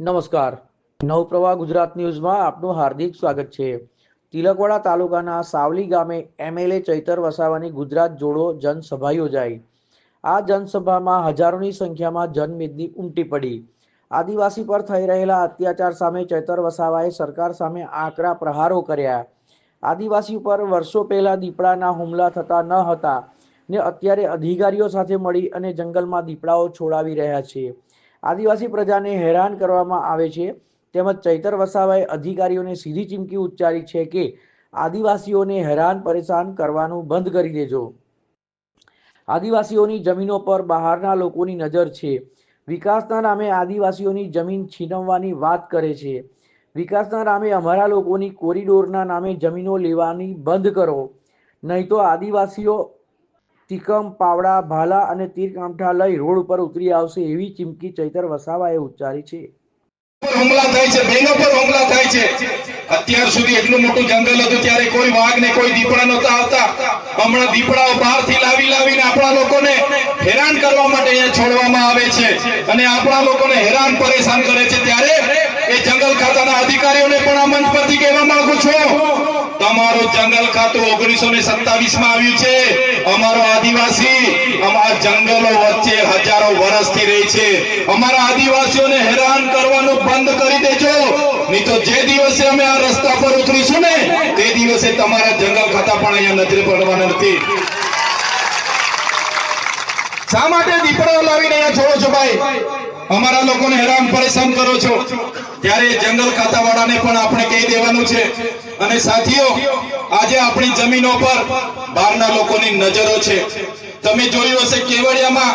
નમસ્કાર. નવપ્રવાહ ગુજરાત ન્યૂઝમાં આપનું હાર્દિક સ્વાગત છે. તિલકવાડા તાલુકાના સાવલી ગામે એમએલએ ચૈતર વસાવાની ગુજરાત જોડો જનસભા યોજાઈ. આ જનસભામાં હજારોની સંખ્યામાં જનમેદની ઉમટી પડી. આદિવાસી પર થઈ રહેલા અત્યાચાર સામે ચૈતર વસાવાએ સરકાર સામે આકરા પ્રહારો કર્યા. આદિવાસી ઉપર વર્ષો પહેલા દીપડાના હુમલા થતા ન હતા ને અત્યારે અધિકારીઓ સાથે મળી અને જંગલમાં દીપડાઓ છોડાવી રહ્યા છે. આદિવાસી પ્રજાને હેરાન કરવામાં આવે છે. તેમજ ચૈતર વસાવાએ અધિકારીઓને સીધી ચીમકી ઉચ્ચારી છે કે, આદિવાસીઓને હેરાન પરેશાન કરવાનું બંધ કરી દેજો. આદિવાસીઓની જમીનો પર બહારના લોકોની નજર છે. વિકાસના નામે આદિવાસીઓની જમીન છીનવવાની વાત કરે છે. વિકાસના નામે અમારા લોકોની કોરિડોરના નામે જમીનો લેવાની બંધ કરો. નહીં તો આદિવાસીઓ તિકમ પાવડા, ભાલા અને તીરકામઠા લઈ રોડ ઉપર ઉતરી આવશે એવી ચીમકી ચૈતર વસાવાએ ઉચ્ચારી છે. હુમલા થાય છે બહેનો પર હુમલા થાય છે. અત્યાર સુધી એટલું મોટું જંગલ હતું ત્યારે કોઈ વાઘ ને કોઈ દીપડા નતા આવતા. હમણાં દીપડાઓ બહારથી લાવી લાવીને આપણા લોકોને હેરાન કરવા માટે અહીંયા છોડવામાં આવે છે. અને આપણા લોકોને હેરાન પરેશાન કરે છે ત્યારે એ જંગલ ખાતાના અધિકારીઓને પણ આ કહેવા માંગુ છું, તમારું જંગલ ખાતું ઓગણીસો ને સત્તાવીસમાં આવ્યું છે. અમારો આદિવાસી અમારા જંગલો વચ્ચે હજારો વર્ષથી રહે છે. અમારા આદિવાસીઓને હેરાન કરવાનું બંધ કરી દેજો. નહીં તો જે દિવસે અમે આ રસ્તા પર ઉતરીશું ને, તે દિવસે તમારા જંગલ ખાતા પણ અહીંયા નજરે પડવાના નથી. શા માટે દીપડાઓ લાવીને અહીંયા છોડો છો ભાઈ? અમારા લોકોને હેરાન પરેશાન કરો છો. ત્યારે જંગલ ખાતાવાળાને પણ આપણે કહી દેવાનું છે. અને સાથીઓ, આજે આપણી જમીનો પર બહારના લોકોની નજરો છે. તમે જોયું હશે કેવડિયામાં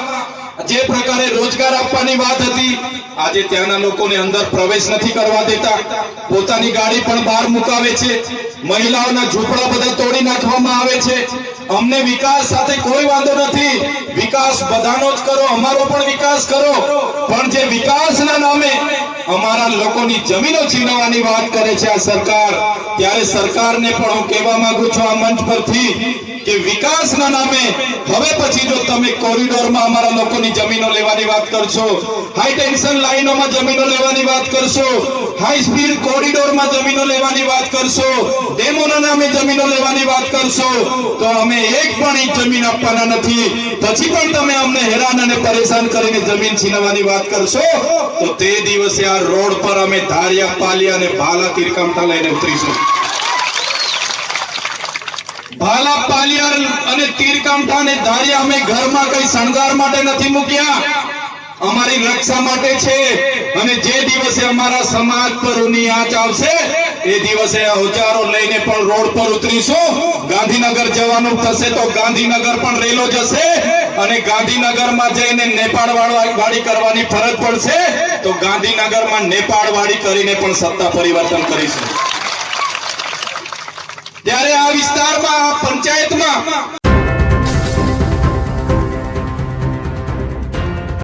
જે પ્રકારે રોજગાર આપવાની વાત હતી, આજે ત્યાંના લોકોને અંદર પ્રવેશ નથી કરવા દેતા. પોતાની ગાડી પણ બહાર મુકાવે છે. મહિલાઓના ઝૂંપડા બધા તોડી નાખવામાં આવે છે. અમને વિકાસ સાથે કોઈ વાંધો નથી. વિકાસ બધાનો જ કરો, અમારો પણ વિકાસ કરો. પણ જે વિકાસના નામે અમારા લોકોની જમીનો છીનવવાની વાત કરે છે આ સરકાર. ત્યારે સરકારને પણ હું કહેવા માંગુ છું આ મંચ પરથી કે વિકાસના નામે હવે પછી જો તમે કોરિડોરમાં અમારા લોકોની જમીનો લેવાની વાત કરશો હાઈ ટેન્શન લાઈનોમાં જમીનો લેવાની વાત કરશો હાઈ સ્પીડ કોરિડોરમાં જમીનો લેવાની વાત કરશો, ડેમોના નામે જમીનો લેવાની વાત કરશો, તો અમે એક પણ એક જમીન આપવાના નથી. પછી પણ તમે અમને હેરાન અને પરેશાન કરીને જમીન છીનવાની વાત કરશો, તો તે દિવસે આ રોડ પર અમે ધારિયા, પાલિયા અને ભાલા તીરકામઠા લઈને ઉતરીશું. ભાલા પાલિયાર અને તીરકામઠા ને ધારિયા અમે ઘરમાં કઈ શણગાર માટે નથી મૂક્યા. અમારી રક્ષા માટે છે. અને જે દિવસે અમારા સમાજ પર ઉની આંચ આવશે, એ દિવસે હજારો લઈને પણ રોડ પર ઉતરીશું. ગાંધીનગર જવાનું થશે તો ગાંધીનગર પણ રેલો જશે. અને ગાંધીનગરમાં જઈને નેપાળ વાળી કરવાની ફરજ પડશે, તો ગાંધીનગરમાં નેપાળ વાળી કરીને પણ સત્તા પરિવર્તન કરીશું. ત્યારે આ પંચાયતમાં